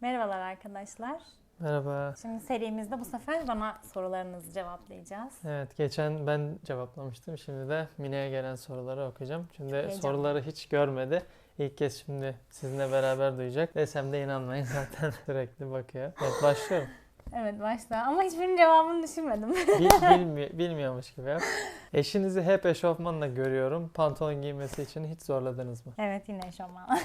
Merhabalar arkadaşlar. Merhaba. Şimdi serimizde bu sefer bana sorularınızı cevaplayacağız. Evet, geçen ben cevaplamıştım. Şimdi de Mine'ye gelen soruları okuyacağım. Şimdi Heyecanlı. soruları hiç görmedi. İlk kez şimdi sizinle beraber duyacak. Desem de inanmayın zaten sürekli bakıyor. Evet, başlıyorum. Evet başla ama hiçbirinin cevabını düşünmedim. Bil, bilmi- bilmiyormuş gibi yap. Eşinizi hep eşofmanla görüyorum. Pantolon giymesi için hiç zorladınız mı? evet yine eşofman.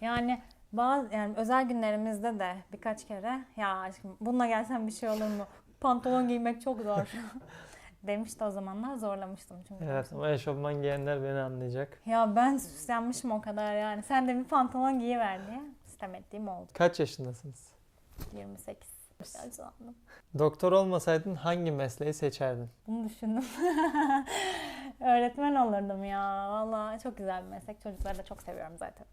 yani bazı yani özel günlerimizde de birkaç kere ya aşkım bununla gelsen bir şey olur mu? Pantolon giymek çok zor. Demişti o zamanlar zorlamıştım çünkü. Evet ama eşofman giyenler beni anlayacak. Ya ben süslenmişim o kadar yani. Sen de bir pantolon giyiver diye sistem ettiğim oldu. Kaç yaşındasınız? 28. Yaşlandım. Doktor olmasaydın hangi mesleği seçerdin? Bunu düşündüm. Öğretmen olurdum ya. Valla çok güzel bir meslek. Çocukları da çok seviyorum zaten.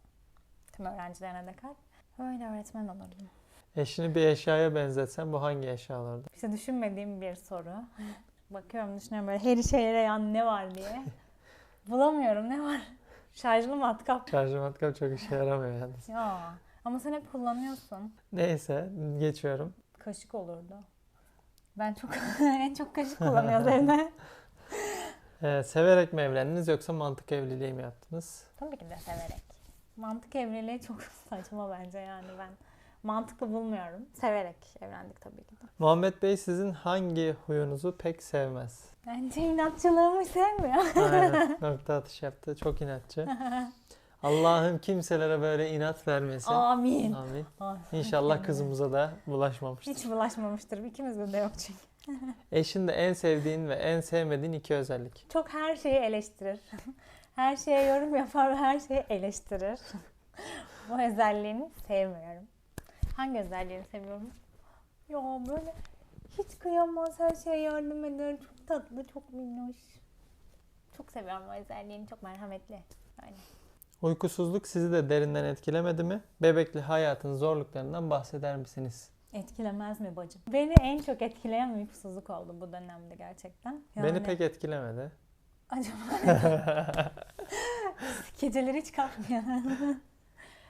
Tüm öğrencilerine de kalp. Öyle öğretmen olurdum. Eşini bir eşyaya benzetsen bu hangi eşya olurdu? İşte düşünmediğim bir soru. Bakıyorum düşünüyorum böyle her işe yarayan ne var diye. Bulamıyorum ne var? Şarjlı matkap. Şarjı matkap çok işe yaramıyor yalnız. Ya ama sen hep kullanıyorsun. Neyse geçiyorum. Kaşık olurdu. Ben çok en çok kaşık kullanıyoruz evde. Ee, severek mi evlendiniz yoksa mantık evliliği mi yaptınız? Tabii ki de severek. Mantık evliliği çok saçma bence yani ben mantıklı bulmuyorum. Severek evlendik tabii ki de. Muhammed Bey sizin hangi huyunuzu pek sevmez? Bence inatçılığımı sevmiyor. Aynen nokta atış yaptı. Çok inatçı. Allah'ım kimselere böyle inat vermesin. Amin. Amin. Ay, İnşallah kızımıza da bulaşmamıştır. Hiç bulaşmamıştır. İkimizde de yok çünkü. Eşinde en sevdiğin ve en sevmediğin iki özellik. Çok her şeyi eleştirir. Her şeye yorum yapar ve her şeyi eleştirir. Bu özelliğini sevmiyorum. Hangi özelliğini seviyorum? Ya böyle hiç kıyamaz, her şeye yardım eder. Çok tatlı, çok minnoş. Çok seviyorum o özelliğini. Çok merhametli. Yani. Uykusuzluk sizi de derinden etkilemedi mi? Bebekli hayatın zorluklarından bahseder misiniz? Etkilemez mi bacım? Beni en çok etkileyen uykusuzluk oldu bu dönemde gerçekten. Beni Yani pek etkilemedi. Acaba Geceleri hiç kalkmıyor.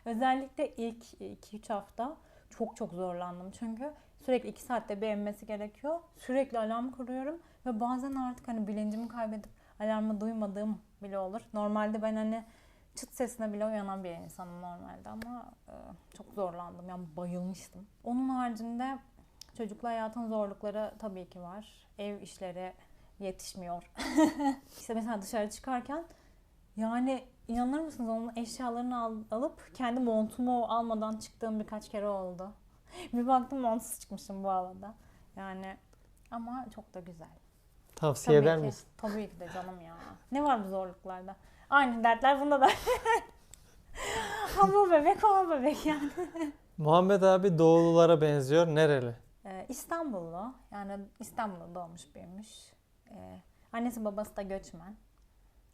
Özellikle ilk 2-3 hafta çok çok zorlandım. Çünkü sürekli 2 saatte bir emmesi gerekiyor. Sürekli alarm kuruyorum ve bazen artık hani bilincimi kaybedip alarmı duymadığım bile olur. Normalde ben hani çıt sesine bile uyanan bir insanım normalde ama e, çok zorlandım. Yani bayılmıştım. Onun haricinde çocuklu hayatın zorlukları tabii ki var. Ev işleri yetişmiyor. işte mesela dışarı çıkarken yani inanır mısınız onun eşyalarını al- alıp kendi montumu almadan çıktığım birkaç kere oldu. Bir baktım montsuz çıkmışım bu havada. Yani ama çok da güzel. Tavsiye eder ki, misin? Tabii ki de canım ya. Ne var bu zorluklarda? Aynı dertler bunda da. ha bu bebek o bebek yani. Muhammed abi doğululara benziyor. Nereli? Ee, İstanbullu. Yani İstanbul'da doğmuş büyümüş. Ee, annesi babası da göçmen.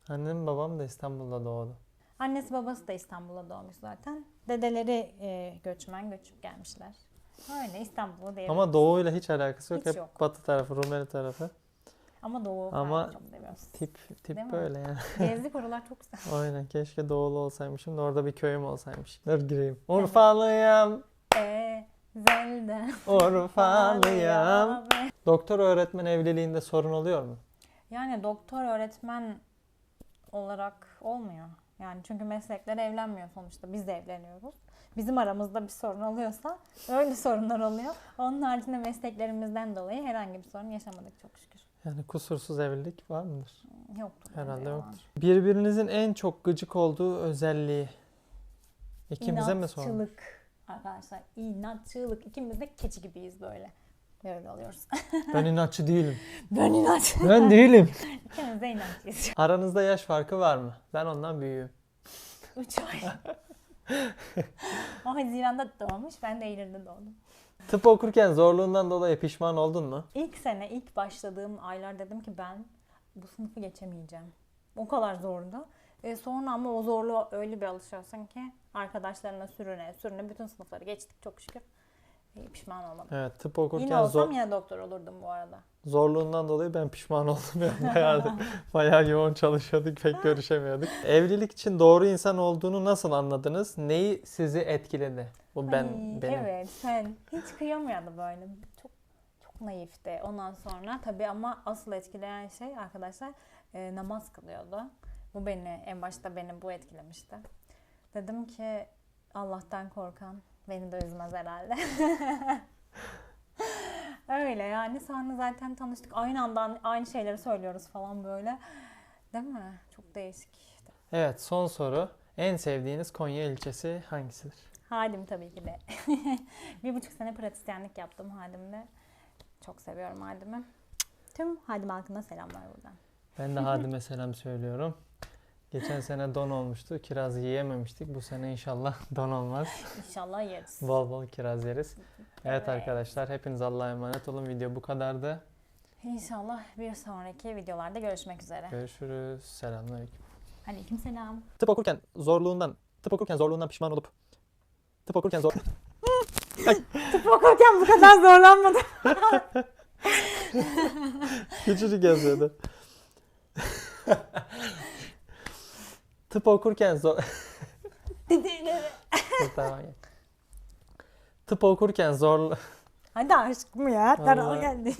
Annem babam da İstanbul'da doğdu. Annesi babası da İstanbul'da doğmuş zaten. Dedeleri e, göçmen göçüp gelmişler. Öyle İstanbul'da diyebiliriz. Ama doğuyla hiç alakası yok. Hiç Hep yok. batı tarafı, Rumeli tarafı. Ama doğu Ama çok seviyoruz. Tip tip Değil mi? böyle yani. Gezdik oralar çok güzel. Aynen keşke doğulu olsaymışım da orada bir köyüm olsaymış. Dur gireyim. Urfalıyam, Eee Zelda. Doktor öğretmen evliliğinde sorun oluyor mu? Yani doktor öğretmen olarak olmuyor. Yani çünkü meslekler evlenmiyor sonuçta. Biz de evleniyoruz. Bizim aramızda bir sorun oluyorsa öyle sorunlar oluyor. Onun haricinde mesleklerimizden dolayı herhangi bir sorun yaşamadık çok şükür. Yani kusursuz evlilik var mıdır? Yoktur. Herhalde yoktur. Birbirinizin en çok gıcık olduğu özelliği. İkimize mi sorun? İnatçılık arkadaşlar. İnatçılık. İkimiz de keçi gibiyiz böyle. Böyle oluyoruz. Ben inatçı değilim. ben inatçı. Ben değilim. İkimiz de inatçıyız. Aranızda yaş farkı var mı? Ben ondan büyüğüm. Üç ay. o Haziran'da doğmuş. Ben de Eylül'de doğdum. Tıp okurken zorluğundan dolayı pişman oldun mu? İlk sene, ilk başladığım aylar dedim ki ben bu sınıfı geçemeyeceğim. O kadar zordu. E sonra ama o zorluğa öyle bir alışıyorsun ki arkadaşlarına sürüne sürüne bütün sınıfları geçtik çok şükür. İyi, pişman olmadım. Evet tıp okurken Yine olsam zor- yine doktor olurdum bu arada. zorluğundan dolayı ben pişman oldum. Yani bayağı, bayağı yoğun çalışıyorduk, pek görüşemiyorduk. Evlilik için doğru insan olduğunu nasıl anladınız? Neyi sizi etkiledi? Bu ben Ay, benim. Evet sen hiç kıyamıyordu böyle. Çok çok naifti. Ondan sonra tabii ama asıl etkileyen şey arkadaşlar e, namaz kılıyordu. Bu beni en başta beni bu etkilemişti. Dedim ki Allah'tan korkan beni de üzmez herhalde. Öyle yani sonra zaten tanıştık. Aynı anda aynı şeyleri söylüyoruz falan böyle. Değil mi? Çok değişik. Evet son soru. En sevdiğiniz Konya ilçesi hangisidir? Hadim tabii ki de. bir buçuk sene pratisyenlik yaptım Hadim'de. Çok seviyorum Hadim'i. Tüm Hadim halkına selamlar buradan. Ben de Hadim'e selam söylüyorum. Geçen sene don olmuştu. Kiraz yiyememiştik. Bu sene inşallah don olmaz. İnşallah yeriz. Bol bol kiraz yeriz. Evet Evet. arkadaşlar hepiniz Allah'a emanet olun. Video bu kadardı. İnşallah bir sonraki videolarda görüşmek üzere. Görüşürüz. Selamünaleyküm. Aleyküm selam. Tıp okurken zorluğundan, tıp okurken zorluğundan pişman olup tıp okurken zor Tıp okurken bu kadar zorlanmadım. Küçücük yazıyordu. Tıp okurken zor tamam. Tıp okurken zor Hadi aşkım ya. Daral Vallahi. geldi.